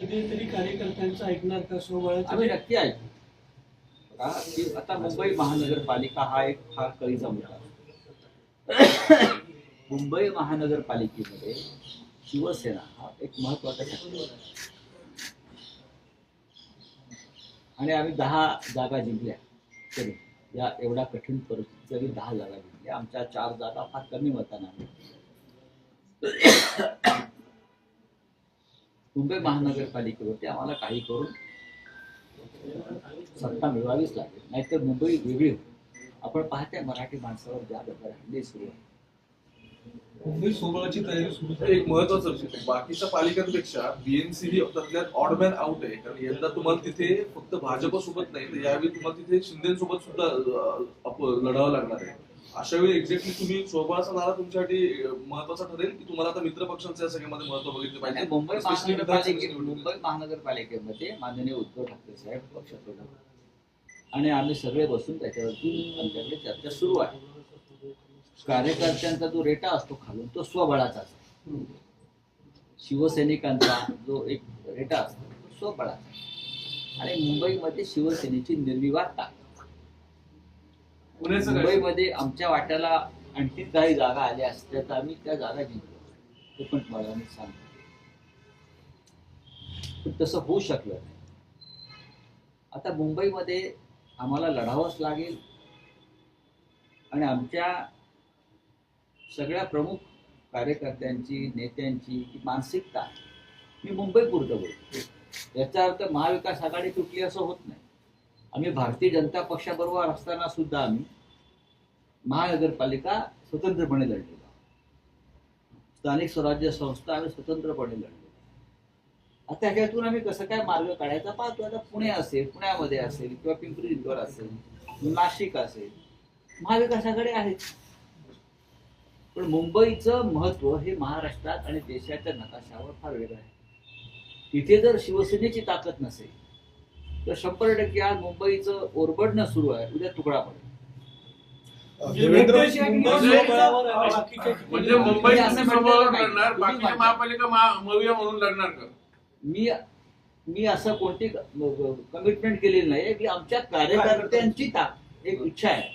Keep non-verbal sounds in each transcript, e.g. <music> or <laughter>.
कधीतरी कार्यकर्त्यांचं ऐकणार का? सोबळाचं आम्ही नक्की ऐकू. का? की आता मुंबई महानगरपालिका हा एक फार कळीचा मुद्दा. <coughs> मुंबई महानगरपालिकेमध्ये शिवसेना हा एक महत्त्वाचा. आणि आम्ही दहा जागा जिंकल्या. तरी या एवढ्या कठीण परिस्थितीत जरी दहा जागा जिंकल्या. आमच्या चार जागा फार कमी मतांना आम्ही मुंबई महानगरपालिकेवरती आम्हाला काही करून सत्ता मिळवावीच लागेल. नाहीतर मुंबई वेगळी होईल. आपण पाहते मराठी माणसावर ज्या प्रकारे हल्ले सुरू आहे मुंबई सोबळाची तयारी सुरू एक महत्वाचं विषय बाकीच्या पालिकांपेक्षा बीएमसी ही त्यातल्यात ऑडमॅन आउट आहे. कारण यंदा तुम्हाला तिथे फक्त भाजप सोबत नाही तर यावेळी तुम्हाला तिथे शिंदेसोबत सुद्धा लढावं लागणार आहे. अशा वेळी एक्झॅक्टली तुम्ही सोबळाचा नारा तुमच्यासाठी महत्त्वाचा ठरेल की तुम्हाला आता मित्र पक्षांचे या सगळ्यामध्ये महत्त्व बघितलं पाहिजे? मुंबई महानगरपालिके. मुंबई महानगरपालिकेमध्ये माननीय उद्धव ठाकरे साहेब पक्षप्रमुख आणि आम्ही सगळे बसून त्याच्यावरती आमच्याकडे चर्चा सुरू आहे. कार्यकर्त्यांचा जो रेटा असतो खालून तो स्वबळाचा असतो. शिवसैनिकांचा जो एक रेटा असतो तो स्वबळाचा. आणि मुंबईमध्ये शिवसेनेची निर्विवाद ताकद? मुंबईमध्ये आमच्या वाट्याला आणखी काही जागा आल्या असत्या तर आम्ही त्या जागा जिंकलो ते पण तुम्हाला मी सांगतो. पण तसं होऊ शकलं नाही. आता मुंबईमध्ये आम्हाला लढावंच लागेल. आणि आमच्या सगळ्या प्रमुख कार्यकर्त्यांची नेत्यांची जी मानसिकता मी मुंबईपुरतं बोलतो. याचा अर्थ महाविकास आघाडी तुटली असं होत नाही. आम्ही भारतीय जनता पक्षाबरोबर असताना सुद्धा आम्ही महानगरपालिका स्वतंत्रपणे लढलेलो स्थानिक स्वराज्य संस्था आम्ही स्वतंत्रपणे लढलेलो आता ह्याच्यातून आम्ही कसं काय मार्ग काढायचा पाहतो. आता पुणे असेल पुण्यामध्ये असेल किंवा पिंपरी चिंचवड असेल नाशिक असेल महाविकासाकडे आहेत. पण मुंबईचं महत्त्व हे महाराष्ट्रात आणि देशाच्या नकाशावर फार वेगळं आहे. तिथे जर शिवसेनेची ताकद नसेल तर शंभर टक्के आज मुंबईचं ओरबडणं सुरू आहे उद्या तुकडा पडेल बाकीच्या म्हणजे ठिकाणी- मुंबई मी. लढणार बाकीच्या. महापालिका मविया म्हणून लढणार का? मी मी असं कोणती कमिटमेंट केलेली नाही की आमच्या कार्यकर्त्यांची ता एक इच्छा आहे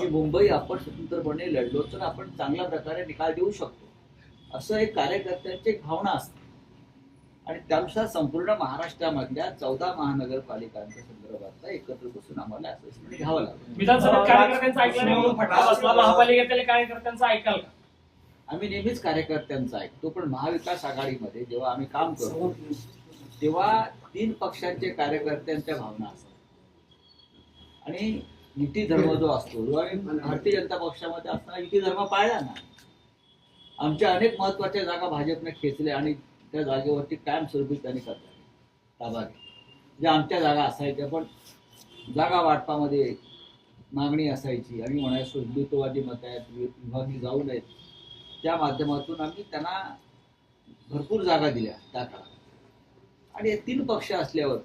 की मुंबई आपण स्वतंत्रपणे लढलो तर आपण चांगल्या प्रकारे निकाल देऊ शकतो. असं एक कार्यकर्त्यांची एक भावना असते. आणि त्यानुसार संपूर्ण महाराष्ट्रामधल्या चौदा महानगरपालिकांच्या संदर्भातला एकत्र बसून आम्हाला असेसमेंट घ्यावं लागेल. विधानसभेत कार्यकर्त्यांचं ऐकलं नाही म्हणून फटका बसला महापालिकेतल्या कार्यकर्त्यांचं ऐकाल का? आम्ही नेहमीच कार्यकर्त्यांचा ऐकतो पण महाविकास आघाडीमध्ये जेव्हा आम्ही काम करतो तेव्हा तीन पक्षांचे कार्यकर्त्यांच्या भावना असतात. आणि युती धर्म जो असतो जो आम्ही भारतीय जनता पक्षामध्ये असताना युती धर्म पाळला ना. आमच्या अनेक महत्त्वाच्या जागा भाजपने खेचल्या आणि त्या जागेवरती कायमस्वरूपी त्यांनी करतात. ताबा म्हणजे आमच्या जागा असायच्या पण जागा वाटपामध्ये मागणी असायची. आणि म्हणायचो हिंदुत्ववादी मत आहेत वि- विभागणी जाऊ नयेत. त्या माध्यमातून आम्ही त्यांना भरपूर जागा दिल्या त्या काळात. आणि हे तीन पक्ष असल्यावर